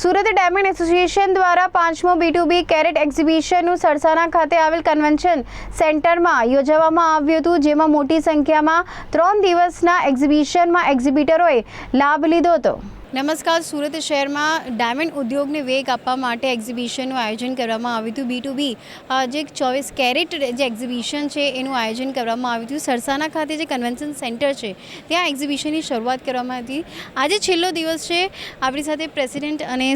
Surat diamond association દ્વારા પાંચમો બી two બી caret એક્ઝિબિશનનું Sarsana ખાતે આવેલ કન્વેન્શન સેન્ટરમાં યોજવામાં આવ્યું હતું, જેમાં મોટી સંખ્યામાં ત્રણ દિવસના એક્ઝિબિશનમાં એક્ઝિબિટરોએ લાભ લીધો હતો. નમસ્કાર, સુરત શહેરમાં ડાયમંડ ઉદ્યોગને વેગ આપવા માટે એક્ઝિબિશનનું આયોજન કરવામાં આવ્યું હતું બી ટુ બી જે ચોવીસ કેરેટ જે એક્ઝિબિશન છે, એનું આયોજન કરવામાં આવ્યું હતું, સરસાના ખાતે જે કન્વેન્શન સેન્ટર છે, ત્યાં એક્ઝિબિશનની શરૂઆત કરવામાં હતી. આજે છેલ્લો દિવસ છે, આપણી સાથે પ્રેસિડેન્ટ અને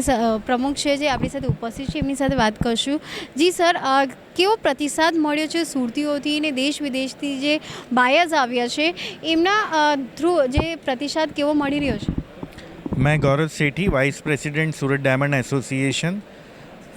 પ્રમુખ છે જે આપણી સાથે ઉપસ્થિત છે, એમની સાથે વાત કરશું. જી સર કેવો પ્રતિસાદ મળ્યો છે સુરતીઓથી ને દેશ વિદેશથી જે બાયર્સ આવ્યા છે, એમના થ્રુ જે પ્રતિસાદ કેવો મળી રહ્યો છે? मैं Gaurav Sethi vice president Surat diamond association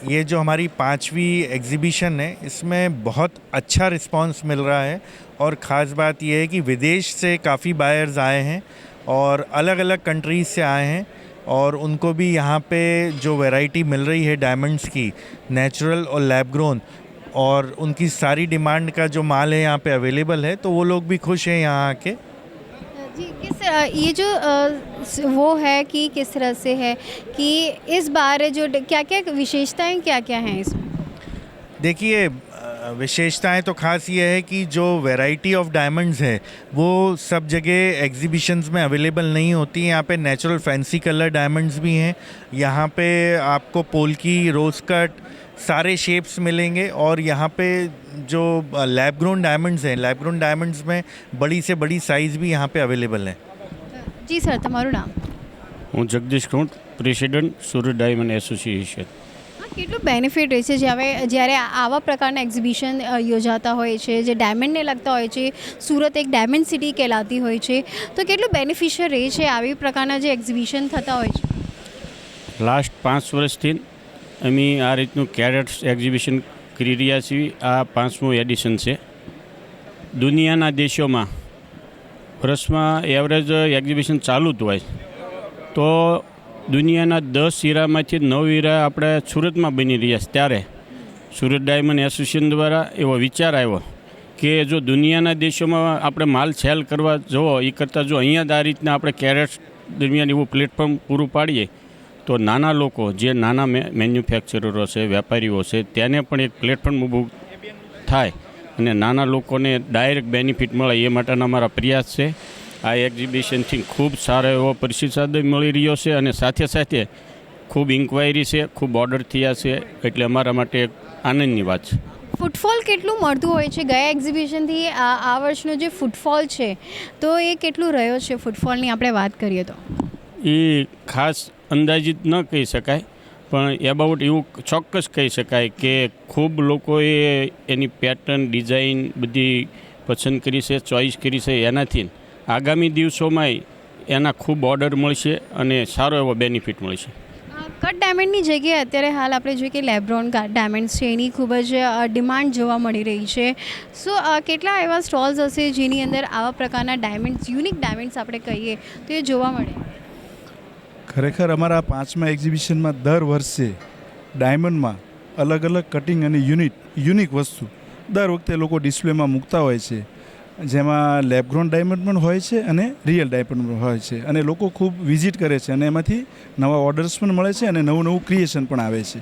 ये जो हमारी पांचवी एग्जीबिशन है, इसमें बहुत अच्छा रिस्पांस मिल रहा है और ख़ास बात यह है कि विदेश से काफ़ी बायर्स आए हैं और अलग अलग कंट्रीज़ से आए हैं और उनको भी यहाँ पे जो वैरायटी मिल रही है डायमंड्स की नेचुरल और लैब ग्रोन और उनकी सारी डिमांड का जो माल है यहाँ पे अवेलेबल है तो वो लोग भी खुश हैं यहाँ आके। जी किस अ, ये जो अ, स- वो है कि किस तरह से है कि इस बार जो क्या क्या विशेषताएं क्या क्या हैं इसमें देखिए अ, विशेषताएं तो खास ये है कि जो वैरायटी ऑफ डायमंड्स है वो सब जगह एग्जीबिशंस में अवेलेबल नहीं होती हैं यहाँ पे नेचुरल फैंसी कलर डायमंड्स भी हैं यहाँ पे आपको पोल्की रोज कट सारे शेप्स मिलेंगे और यहाँ पे जो लैब ग्रोन डायमंड्स हैं लैब ग्रोन डायमंड्स में बड़ी से बड़ी साइज़ भी यहाँ पे अवेलेबल है જી સર તમારું નામ હું Jagdish Kunt president Surat diamond association હા, કેટલું બેનિફિટ રહે છે? જ્યારે જ્યારે આવા પ્રકારના એક્ઝિબિશન યોજાતા હોય છે, જે ડાયમંડને લગતા હોય છે, સુરત એક ડાયમંડ સિટી કહેલાતી હોય છે, તો કેટલું બેનિફિશિયલ રહે છે આવી પ્રકારના જે એક્ઝિબિશન થતા હોય છે? લાસ્ટ પાંચ વર્ષથી અમે આ રીતનું કેરેટ્સ એક્ઝિબિશન કરી રહ્યા છીએ. આ પાંચમું એડિશન છે. દુનિયાના દેશોમાં વર્ષમાં એવરેજ એક્ઝિબિશન ચાલુ જ હોય. તો દુનિયાના દસ હીરામાંથી નવ હીરા આપણે સુરતમાં બની રહ્યા છે ત્યારે. સુરત ડાયમંડ એસોસિએશન દ્વારા એવો વિચાર આવ્યો કે જો દુનિયાના દેશોમાં આપણે માલ સેલ કરવા જવો, એ કરતાં જો અહીંયા આ રીતના આપણે કેરેટ દરમિયાન એવું પ્લેટફોર્મ પૂરું પાડીએ, તો નાના લોકો, જે નાના મે, મેન્યુફેક્ચરરો છે, વેપારીઓ છે, તેને પણ એક પ્લેટફોર્મ ઊભું થાય અને નાના લોકોને ડાયરેક્ટ બેનિફિટ મળે એ માટેના અમારા પ્રયાસ છે. આ એક્ઝિબિશનથી ખૂબ સારો એવો પ્રતિસાદ મળી રહ્યો છે અને સાથે સાથે ખૂબ ઇન્ક્વાયરી છે ખૂબ ઓર્ડર થયા છે એટલે અમારા માટે એક આનંદની વાત છે. ફૂટફોલ કેટલું મળતું હોય છે? ગયા એક્ઝિબિશનથી આ આ વર્ષનો જે ફૂટફોલ છે તો એ કેટલું રહ્યો છે? ફૂટફોલની આપણે વાત કરીએ તો. એ ખાસ અંદાજિત ન કહી શકાય પણ એબાઉટ એવું ચોક્કસ કહી શકાય કે ખૂબ લોકોએ એની પેટર્ન ડિઝાઇન બધી પસંદ કરી છે ચોઈસ કરી છે એનાથી આગામી દિવસોમાં એના ખૂબ ઓર્ડર મળશે અને સારો એવો બેનિફિટ મળશે. કટ ડાયમંડની જગ્યાએ અત્યારે હાલ આપણે જોઈએ કે લેબ્રોન ડાયમંડ છે એની ખૂબ જ ડિમાન્ડ જોવા મળી રહી છે. સો કેટલા એવા સ્ટોલ્સ હશે જેની અંદર આવા પ્રકારના ડાયમંડ્સ યુનિક ડાયમંડ્સ આપણે કહીએ તો એ જોવા મળે? ખરેખર અમારા પાંચમા એક્ઝિબિશનમાં દર વર્ષે ડાયમંડમાં અલગ અલગ કટિંગ અને યુનિટ યુનિક વસ્તુ દર વખતે લોકો ડિસ્પ્લેમાં મૂકતા હોય છે. જેમાં લેબગ્રોન ડાયમંડ પણ હોય છે અને રિયલ ડાયમંડ પણ હોય છે. અને લોકો ખૂબ વિઝિટ કરે છે અને એમાંથી નવા ઓર્ડર્સ પણ મળે છે અને નવું નવું ક્રિએશન પણ આવે છે.